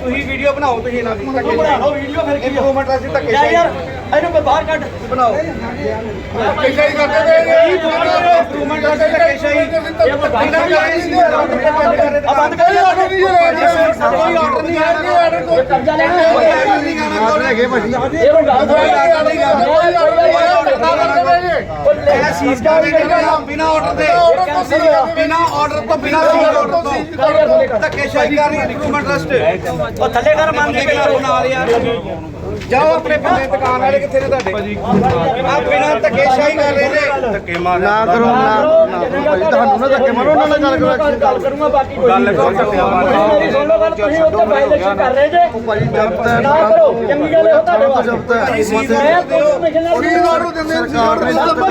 ਤੁਸੀਂ ਵੀਡੀਓ ਬਣਾਓ ਤੁਸੀਂ ਇਹਨਾਂ ਦੀ ਤੂੰ ਬਣਾ ਲਓ ਵੀਡੀਓ ਫਿਰ ਕੀ ਆ? ਇੰਪਰੂਵਮੈਂਟ ਅਸੀਂ ਧੱਕੇ ਯਾਰ ਇਹਨੂੰ ਮੈਂ ਬਾਹਰ ਕੱਢ। ਬਣਾਓ। ਕਿਸ਼ਾ ਹੀ ਕਰਦੇ ਪਏ ਇੰਪਰੂਵਮੈਂਟ ਅਸੀਂ ਧੱਕੇ ਸ਼ਾਹੀ ਇਹ ਮੈਂ ਬਾਹਰ ਇਹਨਾਂ ਕੱਢ ਦੀ ਆ ਬੰਦ ਕਰ ਯਾਰ ਕੋਈ ਆਰਡਰ ਨਹੀਂ ਆਇਆ ਇਹ ਕਬਜ਼ਾ ਲੈਣਾ ਕੋਈ ਆਰਡਰ ਨਹੀਂ ਆਇਆ ਆਰਡਰ ਹੈਗੇ ਭਾਜੀ ਇਹ ਹੁਣ ਗੱਲ ਕੋਈ ਆਰਡਰ ਨਹੀਂ ਆਇਆ ਇਹ ਇਹ ਸੀਜ਼ ਕਰ ਵੀ ਬਿਨਾ ਆਰਡਰ ਦੇ ਬਿਨਾ ਆਰਡਰ ਤੋਂ ਬਿਨਾ ਆਰਡਰ ਤੋਂ ਧੱਕੇ ਸ਼ਾਹੀ ਕਰ ਰਹੀ ਇੰਪਰੂਵਮੈਂਟ ਟਰਸਟ ਉਹ ਥੱਲੇ ਕਰ ਮੰਨ ਬੰਦੇ ਕੇ ਬਣਾ ਰਿਹਾ ਜਾਓ ਆਪਣੇ ਬੰਦੇ ਦੁਕਾਨ ਵਾਲੇ ਕਿੱਥੇ ਨੇ ਤੁਹਾਡੇ? ਆ ਬਿਨਾ ਧੱਕੇ ਸ਼ਾਹੀ ਕਰ ਰਹੇ ਨੇ ਧੱਕੇ ਮਾਰ ਨਾ ਕਰੋ ਨਾ ਨਾ ਕਰੋ ਭਾਜੀ ਤੁਹਾਨੂੰ ਨਾ ਧੱਕੇ ਮਾਰੋ ਉਹਨਾਂ ਨਾਲ ਗੱਲ ਕਰੋ ਗੱਲ ਕਰੂੰਗਾ ਬਾਕੀ ਕੋਈ ਗੱਲ ਕਰੋ, ਧੱਕੇ ਮਾਰੋ। ਮੇਰੀ ਸੁਣ ਲਓ ਗੱਲ ਤੁਸੀਂ ਉੱਤੇ ਵਾਇਲੇਸ਼ਨ ਕਰ ਰਹੇ ਜੇ। ਭਾਜੀ ਜਬਤ ਹੈ ਨਾ ਕਰੋ ਚੰਗੀ ਗੱਲ ਹੈ ਤੁਹਾਡੇ ਵਾਸਤੇ। ਜਬਤ ਹੈ ਨੂੰ ਆਰਡਰ ਦਿੰਦੇ ਨੇ ਸਰਕਾਰ ਨੇ ਸਭ ਦੇ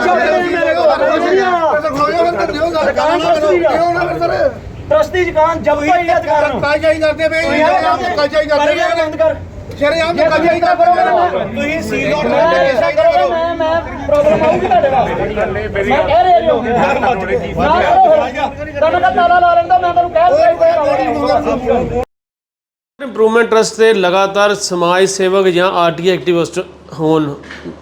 ਮੇਰੇ। ਕੋਲ ਤੇ ਖੋਇਓ ਫਿਰ ਦਿਓ ਗੱਲ ਦੁਕਾਨ ਕਰੋ ਕਿਉਂ ਨਾ ਸਰ? ਟਰਸਟ ਦੁਕਾਨ ਜਬ ਤੋਂ ਹੀ ਅਧਿਕਾਰ ਨੂੰ ਕਾਜਾ ਹੀ ਕਰਦੇ ਪਏ ਕਾਜਾ ਹੀ ਕਰਦੇ ਕਰ ਬੰਦ ਕਰ। ਸ਼ਰੇਆਮ ਤੇ ਕਾਜਾ ਹੀ ਕਰਦੇ ਪਏ ਤੁਸੀਂ ਸੀਜ਼ ਆਰਡਰ ਧੱਕੇ ਸ਼ਾਹੀ ਕਰੋ ਮੈਂ ਮੈਂ ਪ੍ਰੋਬਲਮ ਆਊਗੀ ਤੁਹਾਡੇ ਵਾਸਤੇ। ਮੈਂ ਕਹਿ ਰਿਹਾ ਜੀ ਨਾ ਕਰੋ ਤੁਹਾਨੂੰ ਕਹ ਤਾਲਾ ਲਾ ਲੈਂਦਾ ਮੈਂ ਤੁਹਾਨੂੰ ਕਹਿ ਰਿਹਾ ਇੰਪਰੂਵਮੈਂਟ ਟਰਸਟ ਦੇ ਲਗਾਤਾਰ ਸਮਾਜ ਸੇਵਕ ਜਾਂ ਆਰਟੀ ਐਕਟਿਵਿਸਟ ਹੋਣ।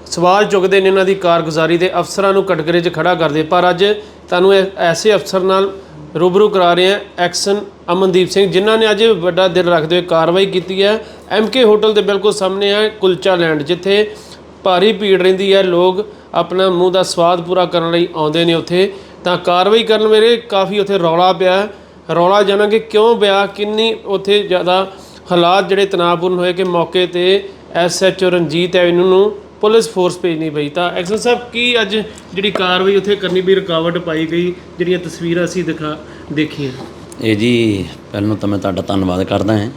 ਸਵਾਲ ਚੁੱਕਦੇ ਨੇ ਇਹਨਾਂ ਦੀ ਕਾਰਗੁਜ਼ਾਰੀ ਦੇ ਅਫਸਰਾਂ ਨੂੰ ਕਟਗਰੇ 'ਚ ਖੜਾ ਕਰਦੇ। ਪਰ ਅੱਜ ਤੁਹਾਨੂੰ ਐਸੇ ਅਫਸਰ ਨਾਲ ਰੂਬਰੂ ਕਰਾ ਰਹੇ ਹੈ ਐਕਸ਼ਨ ਅਮਨਦੀਪ ਸਿੰਘ, ਜਿਨ੍ਹਾਂ ਨੇ ਅੱਜ ਵੱਡਾ ਦਿਲ ਰੱਖਦੇ ਹੋਏ ਕਾਰਵਾਈ ਕੀਤੀ ਹੈ। ਐਮਕੇ ਹੋਟਲ ਦੇ ਬਿਲਕੁਲ ਸਾਹਮਣੇ ਹੈ ਕੁਲਚਾ ਲੈਂਡ, ਜਿੱਥੇ ਭਾਰੀ ਭੀੜ ਰਹਿੰਦੀ ਹੈ। ਲੋਕ ਆਪਣਾ ਮੂੰਹ ਦਾ ਸਵਾਦ ਪੂਰਾ ਕਰਨ ਲਈ ਆਉਂਦੇ ਨੇ ਉੱਥੇ। ਤਾਂ ਕਾਰਵਾਈ ਕਰਨ ਵੇਲੇ ਕਾਫੀ ਉੱਥੇ ਰੌਲਾ ਪਿਆ। ਰੌਲਾ ਜਾਣਾ ਕਿ ਕਿਉਂ ਪਿਆ? ਕਿੰਨੀ ਉੱਥੇ ਜ਼ਿਆਦਾ ਹਾਲਾਤ ਜਿਹੜੇ ਤਣਾਅਪੂਰਨ ਹੋਏ ਕਿ ਮੌਕੇ ਤੇ ਐਸਐਚਓ ਰਣਜੀਤ ਐਵਨਿਊ ਨੂੰ ਪੁਲਿਸ ਫੋਰਸ ਭੇਜਣੀ ਪਈ। ਤਾਂ ਐਕਸ਼ਨ ਸਾਹਿਬ ਕੀ ਅੱਜ ਜਿਹੜੀ ਕਾਰਵਾਈ ਉੱਥੇ ਕਰਨੀ ਵੀ ਰੁਕਾਵਟ ਪਾਈ ਗਈ ਜਿਹੜੀਆਂ ਤਸਵੀਰਾਂ ਅਸੀਂ ਦਿਖਾ ਦੇਖੀਆਂ? ਇਹ ਜੀ ਪਹਿਲਾਂ ਤਾਂ ਮੈਂ ਤੁਹਾਡਾ ਧੰਨਵਾਦ ਕਰਦਾ ਹਾਂ।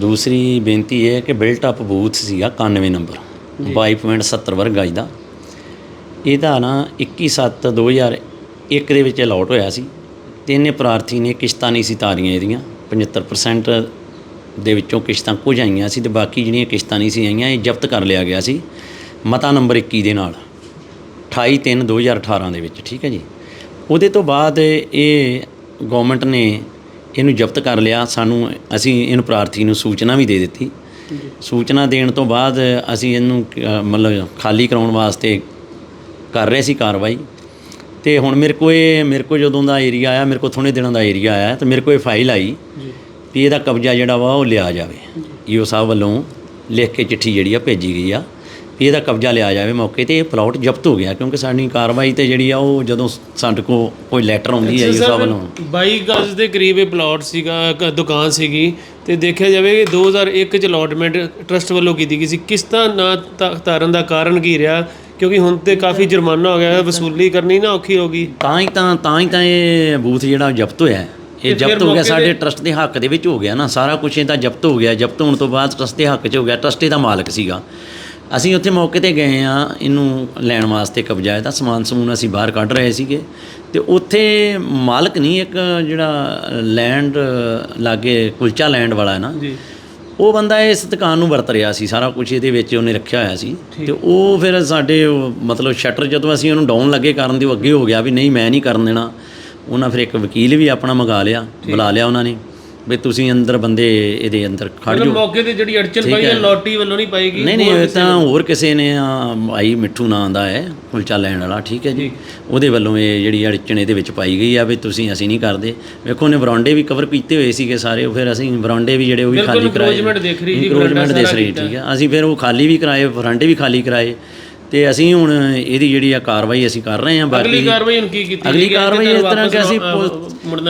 ਦੂਸਰੀ ਬੇਨਤੀ ਇਹ ਹੈ ਕਿ ਬਿਲਟ ਅਪ ਬੂਥ ਸੀਗਾ 91 ਨੰਬਰ 22.70 ਵਰਗ ਗਜ ਦਾ। ਇਹਦਾ ਨਾ 21/7/2001 ਦੇ ਵਿੱਚ ਅਲਾਟ ਹੋਇਆ ਸੀ। ਤਿੰਨੇ ਪ੍ਰਾਰਥੀ ਨੇ ਕਿਸ਼ਤਾਂ ਨਹੀਂ ਸੀ ਤਾਰੀਆਂ ਇਹਦੀਆਂ 75% ਦੇ ਵਿੱਚੋਂ ਕਿਸ਼ਤਾਂ ਕੁਝ ਆਈਆਂ ਸੀ ਤੇ ਬਾਕੀ ਜਿਹੜੀਆਂ ਕਿਸ਼ਤਾਂ ਨਹੀਂ ਸੀ ਆਈਆਂ, ਇਹ ਜ਼ਬਤ ਕਰ ਲਿਆ ਗਿਆ ਸੀ ਮਤਾ ਨੰਬਰ 21 ਦੇ ਨਾਲ 28/3/2018 ਦੇ ਵਿੱਚ, ਠੀਕ ਹੈ ਜੀ। ਉਹਦੇ ਤੋਂ ਬਾਅਦ ਇਹ ਗਵਰਨਮੈਂਟ ਨੇ ਇਹਨੂੰ ਜ਼ਬਤ ਕਰ ਲਿਆ, ਸਾਨੂੰ ਅਸੀਂ ਇਹਨੂੰ ਪ੍ਰਾਰਥੀ ਨੂੰ ਸੂਚਨਾ ਵੀ ਦੇ ਦਿੱਤੀ। ਸੂਚਨਾ ਦੇਣ ਤੋਂ ਬਾਅਦ ਅਸੀਂ ਇਹਨੂੰ ਮਤਲਬ ਖਾਲੀ ਕਰਾਉਣ ਵਾਸਤੇ ਕਰ ਰਹੇ ਸੀ ਕਾਰਵਾਈ। ਤੇ ਹੁਣ ਮੇਰੇ ਕੋਲ ਇਹ, ਮੇਰੇ ਕੋਲ ਜਦੋਂ ਦਾ ਏਰੀਆ ਆਇਆ, ਮੇਰੇ ਕੋਲ ਥੋੜੇ ਦਿਨਾਂ ਦਾ ਏਰੀਆ ਆਇਆ, ਤੇ ਮੇਰੇ ਕੋਲ ਇਹ ਫਾਈਲ ਆਈ। ਵੀ ਇਹਦਾ ਕਬਜ਼ਾ ਜਿਹੜਾ ਵਾ ਉਹ ਲਿਆ ਜਾਵੇ। ਈਓ ਸਾਹਿਬ ਵੱਲੋਂ ਲਿਖ ਕੇ ਚਿੱਠੀ ਜਿਹੜੀ ਆ ਭੇਜੀ ਗਈ ਆ ਵੀ ਇਹਦਾ ਕਬਜ਼ਾ ਲਿਆ ਜਾਵੇ ਮੌਕੇ ਤੇ ਇਹ ਪਲਾਟ ਜ਼ਬਤ ਹੋ ਗਿਆ ਕਿਉਂਕਿ ਸਾਡੀ ਕਾਰਵਾਈ ਤੇ ਜਿਹੜੀ ਆ ਉਹ ਜਦੋਂ ਸਾਡੇ ਕੋਲ ਕੋਈ ਲੈਟਰ ਆਉਂਦੀ ਹੈ ਈਓ ਸਾਹਿਬ ਵੱਲੋਂ। 22 ਗਜ਼ ਦੇ ਕਰੀਬ ਇਹ ਪਲਾਟ ਸੀਗਾ ਕ- ਦੁਕਾਨ ਸੀਗੀ ਤੇ ਦੇਖਿਆ ਜਾਵੇ ਕਿ 2001 ਚ ਅਲਾਟਮੈਂਟ ਟਰਸਟ ਵੱਲੋਂ ਕੀਤੀ ਗਈ ਸੀ। ਕਿਸ਼ਤਾਂ ਨਾ ਤਾ- ਤਾਰਨ ਦਾ ਕਾਰਨ ਕੀ ਰਿਹਾ? ਕਿਉਂਕਿ ਹੁਣ ਤੇ ਕਾਫੀ ਜੁਰਮਾਨਾ ਹੋ ਗਿਆ ਵਸੂਲੀ ਕਰਨੀ ਨਾ ਔਖੀ ਹੋ ਗਈ। ਤਾਂ ਹੀ ਤਾਂ ਤਾਂ ਹੀ ਤਾਂ ਇਹ ਬੂਥ ਜਿਹੜਾ ਜ਼ਬਤ ਹੋਇਆ। ਇਹ ਜ਼ਬਤ ਹੋ ਗਿਆ ਸਾਡੇ ਤੇ- ਟਰਸਟ ਦੇ ਹੱਕ ਦੇ ਵਿੱਚ ਹੋ ਗਿਆ ਨਾ ਸਾਰਾ ਕੁਝ ਇਹਦਾ ਜ਼ਬਤ ਹੋ ਗਿਆ ਜ਼ਬਤ ਹੋਣ ਤੋਂ ਬਾਅਦ ਟਰਸਟ ਦੇ ਹੱਕ 'ਚ ਹੋ ਗਿਆ ਟਰਸਟ ਇਹਦਾ ਮਾਲਕ ਸੀਗਾ। ਅਸੀਂ ਉੱਥੇ ਮੌਕੇ ਤੇ ਗਏ ਆ ਇਹਨੂੰ ਲੈਣ ਵਾਸਤੇ ਕਬਜ਼ਾ ਇਹਦਾ ਸਮਾਨ ਸਮੂਨ ਅਸੀਂ ਬਾਹਰ ਕੱਢ ਰਹੇ ਸੀਗੇ। ਤੇ ਉੱਥੇ ਮਾਲਕ ਨਹੀਂ ਇੱਕ ਜਿਹੜਾ ਲੈਂਡ ਲਾਗੇ ਕੁਲਚਾ ਲੈਂਡ ਵਾਲਾ ਹੈ ਨਾ ਜੀ। ਉਹ ਬੰਦਾ ਇਸ ਦੁਕਾਨ ਨੂੰ ਵਰਤ ਰਿਹਾ ਸੀ ਸਾਰਾ ਕੁਝ ਇਹਦੇ ਵਿੱਚ ਉਹਨੇ ਰੱਖਿਆ ਹੋਇਆ ਸੀ। ਤੇ ਉਹ ਫਿਰ ਸਾਡੇ ਮਤਲਬ ਸ਼ਟਰ ਜਦੋਂ ਅਸੀਂ ਉਹਨੂੰ ਡਾਊਨ ਲੱਗੇ ਕਰਨ ਦੇ ਉਹ ਅੱਗੇ ਹੋ ਗਿਆ ਵੀ ਨਹੀਂ ਮੈਂ ਨਹੀਂ ਕਰਨ ਦੇਣਾ। ਉਹਨਾਂ ਫਿਰ ਇੱਕ ਵਕੀਲ ਵੀ ਆਪਣਾ ਮੰਗਾ ਲਿਆ ਬੁਲਾ ਲਿਆ ਉਹਨਾਂ ਨੇ ਵੀ ਤੁਸੀਂ ਅੰਦਰ ਬੰਦੇ ਇਹਦੇ ਅੰਦਰ ਖੜ ਜਾਓ। ਮੌਕੇ ਤੇ ਜਿਹੜੀ ਅੜਚਨ ਪਾਈ ਹੈ। ਲੋਟੀ ਵੱਲੋਂ ਨਹੀਂ ਪਾਈ ਗਈ ਨਹੀਂ ਨਹੀਂ ਇਹ ਤਾਂ ਹੋਰ ਕਿਸੇ ਨੇ ਆ, ਆਈ ਮਿੱਠੂ ਨਾਂ ਦਾ ਹੈ ਕੁਲਚਾ ਲੈਣ ਵਾਲਾ ਠੀਕ ਹੈ ਜੀ। ਉਹਦੇ ਵੱਲੋਂ ਇਹ ਜਿਹੜੀ ਅੜਚਣ ਇਹਦੇ ਵਿੱਚ ਪਾਈ ਗਈ ਆ ਵੀ ਤੁਸੀਂ ਅਸੀਂ ਨਹੀਂ ਕਰਦੇ। ਵੇਖੋ ਉਹਨੇ ਬਰਾਂਡੇ ਵੀ ਕਵਰ ਕੀਤੇ ਹੋਏ ਸੀਗੇ ਸਾਰੇ ਫਿਰ ਅਸੀਂ ਬਰਾਂਡੇ ਵੀ ਜਿਹੜੇ ਉਹ ਵੀ ਬਿਲਕੁਲ ਖਾਲੀ ਕਰਾਏ। encroachment ਦਿਖ ਰਹੀ ਜੀ, ਬਰਾਂਡਾ ਦਿਖ ਰਹੀ। ਠੀਕ ਹੈ। ਅਸੀਂ ਫਿਰ ਉਹ ਖਾਲੀ ਵੀ ਕਰਾਏ ਬਰਾਂਡੇ ਵੀ ਖਾਲੀ ਕਰਾਏ ਤੇ ਅਸੀਂ ਹੁਣ ਇਹਦੀ ਜਿਹੜੀ ਆ ਕਾਰਵਾਈ ਅਸੀਂ ਕਰ ਰਹੇ ਹਾਂ ਬਾਕੀ ਅਗਲੀ ਕਾਰਵਾਈ ਹੁਣ ਕੀ ਕੀਤੀ ਅਗਲੀ? ਕਾਰਵਾਈ ਇਸ ਤਰ੍ਹਾਂ ਕਿ ਅਸੀਂ।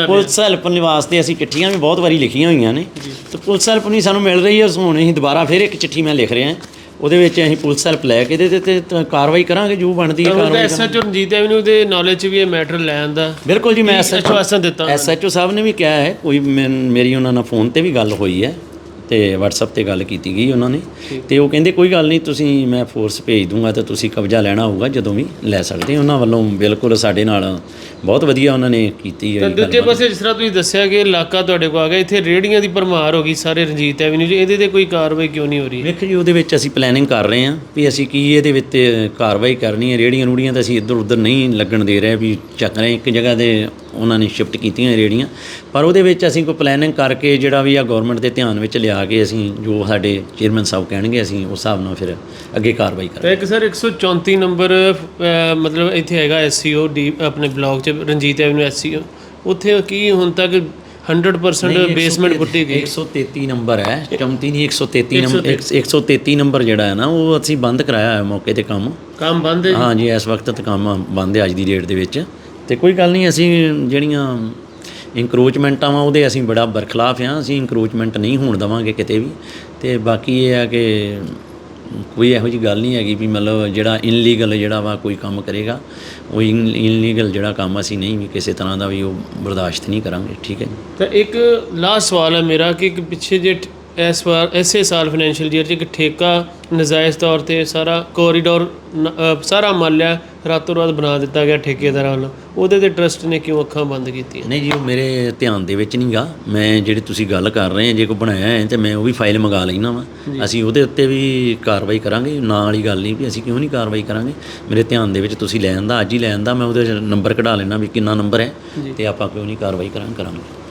ਪੁਲਿਸ ਹੈਲਪ ਵਾਸਤੇ ਅਸੀਂ ਚਿੱਠੀਆਂ ਵੀ ਬਹੁਤ ਵਾਰੀ ਲਿਖੀਆਂ ਹੋਈਆਂ ਨੇ ਤੇ ਪੁਲਿਸ ਹੈਲਪ ਨਹੀਂ ਸਾਨੂੰ ਮਿਲ ਰਹੀ ਹੈ ਹੁਣ ਅਸੀਂ ਦੁਬਾਰਾ ਫਿਰ ਇੱਕ ਚਿੱਠੀ ਮੈਂ ਲਿਖ ਰਿਹਾ ਉਹਦੇ ਵਿੱਚ ਅਸੀਂ ਪੁਲਿਸ ਹੈਲਪ ਲੈ ਕੇ ਤੇ- ਤੇ ਕਾਰਵਾਈ ਕਰਾਂਗੇ ਜੋ ਬਣਦੀ ਹੈ ਕਾਰਵਾਈ ਐਸਐਚਓ ਰਣਜੀਤ ਐਵਨਿਊ ਦੇ ਨੌਲੇਜ ਚ ਵੀ ਇਹ ਮੈਟਰ ਲੈ ਆਂਦਾ ਬਿਲਕੁਲ ਜੀ ਮੈਂ ਐਸਐਚਓ ਆਸ਼ਵਾਸਨ ਦਿੱਤਾ। ਐਸਐਚਓ ਸਾਹਿਬ ਨੇ ਵੀ ਕਿਹਾ ਹੈ ਕੋਈ ਮੇਰੀ ਉਹਨਾਂ ਨਾਲ ਫੋਨ ਤੇ ਵੀ ਗੱਲ ਹੋਈ ਹੈ ਤੇ WhatsApp ਤੇ ਗੱਲ ਕੀਤੀ ਗਈ ਉਹਨਾਂ ਨੇ ਤੇ ਉਹ ਕਹਿੰਦੇ ਕੋਈ ਗੱਲ ਨਹੀਂ ਤੁਸੀਂ ਮੈਂ ਫੋਰਸ ਭੇਜ ਦੂੰਗਾ ਤੇ ਤੁਸੀਂ ਕਬਜ਼ਾ ਲੈਣਾ ਹੋਊਗਾ ਜਦੋਂ ਵੀ ਲੈ ਸਕਦੇ ਹੋ। ਉਹਨਾਂ ਵੱਲੋਂ ਬਿਲਕੁਲ ਸਾਡੇ ਨਾਲ ਬਹੁਤ ਵਧੀਆ ਉਹਨਾਂ ਨੇ ਕੀਤੀ ਹੈ ਤਾਂ ਦੂਜੇ। ਪਾਸੇ ਜਿਸ ਤਰ੍ਹਾਂ ਤੁਸੀਂ ਦੱਸਿਆ ਕਿ ਇਲਾਕਾ ਤੁਹਾਡੇ ਕੋਲ ਆ ਗਿਆ ਇੱਥੇ ਰੇੜੀਆਂ ਦੀ ਭਰਮਾਰ ਹੋ ਗਈ ਸਾਰੇ ਰਣਜੀਤ ਐਵਨਿਊ 'ਚ ਇਹਦੇ ਤੇ ਕੋਈ ਕਾਰਵਾਈ ਕਿਉਂ ਨਹੀਂ ਹੋ ਰਹੀ? ਵੇਖੋ ਜੀ ਉਹਦੇ ਵਿੱਚ ਅਸੀਂ ਪਲੈਨਿੰਗ ਕਰ ਰਹੇ ਹਾਂ ਵੀ ਅਸੀਂ ਕੀ ਇਹਦੇ ਵਿੱਚ ਕਾਰਵਾਈ ਕਰਨੀ ਹੈ। ਰੇੜੀਆਂ ਰੂੜੀਆਂ ਤਾਂ ਅਸੀਂ ਇੱਧਰ ਉੱਧਰ ਨਹੀਂ ਲੱਗਣ ਦੇ ਰਹੇ ਵੀ ਚੱਕ ਰਹੇ। ਇੱਕ ਜਗ੍ਹਾ ਤੇ ਉਹਨਾਂ ਨੇ ਸ਼ਿਫਟ ਕੀਤੀਆਂ ਰੇੜੀਆਂ ਪਰ ਉਹਦੇ ਵਿੱਚ ਅਸੀਂ ਕੋਈ ਪਲੈਨਿੰਗ ਕਰਕੇ ਜਿਹੜਾ ਵੀ ਆ ਗਵਰਨਮੈਂਟ ਦੇ ਧਿਆਨ ਵਿੱਚ ਲਿਆ ਕੇ ਅਸੀਂ ਜੋ ਸਾਡੇ ਚੇਅਰਮੈਨ ਸਾਹਿਬ ਕਹਿਣਗੇ ਅਸੀਂ ਉਸ ਹਿਸਾਬ ਨਾਲ ਫਿਰ ਅੱਗੇ ਕਾਰਵਾਈ ਕਰਾਂਗੇ। ਤਾਂ ਇੱਕ ਸਰ 134 ਨੰਬਰ ਮਤਲਬ ਇੱਥੇ ਹੈਗਾ ਐਸਸੀਓ ਡੀ ਆਪਣੇ ਬਲਾਕ 'ਚ ਰਣਜੀਤ ਐਵਨਿਊ ਐਸਸੀਓ ਉੱਥੇ ਕੀ ਹੁਣ ਤੱਕ 100% ਬੇਸਮੈਂਟ ਪੁੱਟੀ ਗਈ। 133 ਨੰਬਰ ਹੈ। 34 ਨਹੀਂ 133 ਨੰਬਰ 133 ਨੰਬਰ ਜਿਹੜਾ ਹੈ ਨਾ ਉਹ ਅਸੀਂ ਬੰਦ ਕਰਾਇਆ ਹੋਇਆ ਮੌਕੇ ਤੇ ਕੰਮ। ਕੰਮ ਬੰਦ ਹੈ? ਹਾਂ ਜੀ ਇਸ ਵਕਤ ਤਾਂ ਕੰਮ ਬੰਦ ਹੈ ਅੱਜ ਦੀ ਡੇਟ ਦੇ ਵਿੱਚ। ਤੇ ਕੋਈ ਗੱਲ ਨਹੀਂ ਅਸੀਂ ਜਿਹੜੀਆਂ ਇਨਕਰੋਚਮੈਂਟਾਂ ਵਾ ਉਹਦੇ ਅਸੀਂ ਬੜਾ ਬਰਖਲਾਫ ਹਾਂ। ਅਸੀਂ ਇਨਕਰੋਚਮੈਂਟ ਨਹੀਂ ਹੋਣ ਦਵਾਂਗੇ ਕਿਤੇ ਵੀ। ਤੇ ਬਾਕੀ ਇਹ ਆ ਕਿ ਕੋਈ ਇਹੋ ਜੀ ਗੱਲ ਨਹੀਂ ਹੈਗੀ ਵੀ ਮਤਲਬ ਜਿਹੜਾ ਇਨਲੀਗਲ ਜਿਹੜਾ ਵਾ ਕੋਈ ਕੰਮ ਕਰੇਗਾ, ਉਹ ਇਨਲੀਗਲ ਜਿਹੜਾ ਕੰਮ ਅਸੀਂ ਨਹੀਂ ਵੀ ਕਿਸੇ ਤਰ੍ਹਾਂ ਦਾ ਵੀ ਉਹ ਬਰਦਾਸ਼ਤ ਨਹੀਂ ਕਰਾਂਗੇ, ਠੀਕ ਹੈ ਜੀ? ਤਾਂ ਇੱਕ ਲਾਸਟ ਸਵਾਲ ਹੈ ਮੇਰਾ ਕਿ ਇੱਕ ਪਿੱਛੇ ਜੇ ਇਸ ਵਾਰ ਐਸੇ ਸਾਲ ਫਾਈਨੈਂਸ਼ੀਅਲ ਈਅਰ 'ਚ ਇੱਕ ਠੇਕਾ ਨਜਾਇਜ਼ ਤੌਰ ਤੇ ਸਾਰਾ ਕੋਰੀਡੋਰ ਸਾਰਾ ਮਾਲਿਆ ਰਾਤੋਂ ਰਾਤ ਬਣਾ ਦਿੱਤਾ ਗਿਆ ਠੇਕੇਦਾਰਾਂ ਵੱਲੋਂ। ਉਹਦੇ ਤੇ ਟਰਸਟ ਨੇ ਕਿਉਂ ਅੱਖਾਂ ਬੰਦ ਕੀਤੀਆਂ? ਨਹੀਂ ਜੀ ਉਹ ਮੇਰੇ ਧਿਆਨ ਦੇ ਵਿੱਚ ਨਹੀਂਗਾ ਮੈਂ ਜਿਹੜੀ ਤੁਸੀਂ ਗੱਲ ਕਰ ਰਹੇ ਆ ਜੇ ਕੋਈ ਬਣਾਇਆ ਹੈ ਤੇ ਮੈਂ ਉਹ ਵੀ ਫਾਈਲ ਮੰਗਾ ਲੈਣਾ ਵਾ। ਅਸੀਂ ਉਹਦੇ ਉੱਤੇ ਵੀ ਕਾਰਵਾਈ ਕਰਾਂਗੇ ਨਾਲ ਵਾਲੀ ਗੱਲ ਨਹੀਂ ਵੀ ਅਸੀਂ ਕਿਉਂ ਨਹੀਂ ਕਾਰਵਾਈ ਕਰਾਂਗੇ। ਮੇਰੇ ਧਿਆਨ ਦੇ ਵਿੱਚ ਤੁਸੀਂ ਲੈ ਆਂਦਾ ਅੱਜ ਹੀ ਲੈ ਆਂਦਾ ਮੈਂ ਉਹਦੇ ਨੰਬਰ ਕਢਾ ਲੈਣਾ ਵੀ ਕਿੰਨਾ ਨੰਬਰ ਹੈ ਤੇ ਆਪਾਂ ਕਿਉਂ ਨਹੀਂ ਕਾਰਵਾਈ ਕਰਾਂ ਕਰਾਂਗੇ।